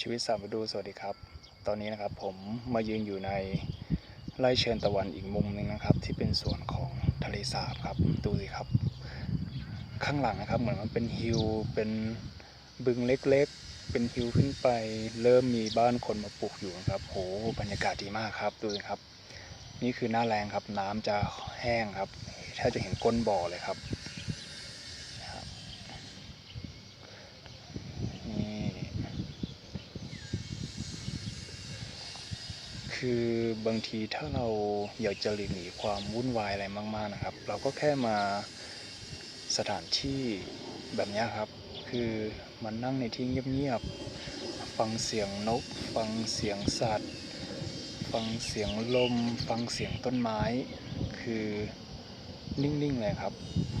ชีวิตสามฤดูสวัสดีครับ ตอนนี้นะครับผมมายืนอยู่ในไร่เชิญตะวันอีกมุมหนึ่งนะครับ ที่เป็นส่วนของทะเลสาบครับดูสิครับ ข้างหลังนะครับเหมือนมันเป็นฮิลเป็นบึงเล็กๆ เป็นฮิลขึ้นไป เริ่มมีบ้านคนมาปลูกอยู่นะครับโหบรรยากาศดีมากครับดูสิครับ นี่คือหน้าแรงครับน้ำจะแห้งครับแทบจะเห็นก้นบ่อเลยครับนี่ คือบางทีถ้าเราอยากจะหลีกหนีความวุ่นวายอะไรมาก ๆนะครับ เราก็แค่มาสถานที่แบบนี้ครับ คือมันนั่งในที่เงียบๆฟังเสียงนก ฟังเสียงสัตว์ ฟังเสียงลม ฟังเสียงต้นไม้ คือนิ่งๆเลยครับ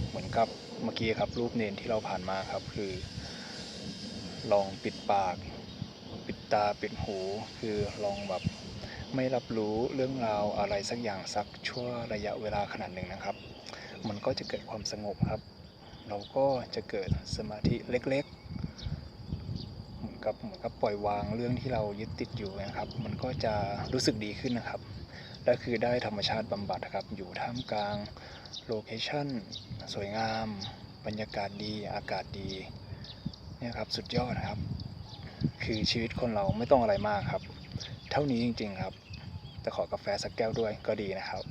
เหมือนกับเมื่อกี้ครับรูปเนนที่เราผ่านมาครับ คือ ลองปิดปาก ปิดตาปิดหู คือลองแบบ ไม่รับรู้เรื่องราวอะไรสักอย่างสักชั่วระยะเวลาขนาดหนึ่งนะครับ มันก็จะเกิดความสงบครับ เราก็จะเกิดสมาธิเล็กๆ เหมือนกับเหมือนกับปล่อยวางเรื่องที่เรายึดติดอยู่นะครับ มันก็จะรู้สึกดีขึ้นนะครับและคือได้ธรรมชาติบำบัดครับ อยู่ท่ามกลางโลเคชั่นสวยงาม บรรยากาศดีอากาศดีเนี่ยครับสุดยอดนะครับ คือชีวิตคนเราไม่ต้องอะไรมากครับ เท่านี้จริง ๆ ครับ จะขอกาแฟสักแก้วด้วยก็ดีนะครับ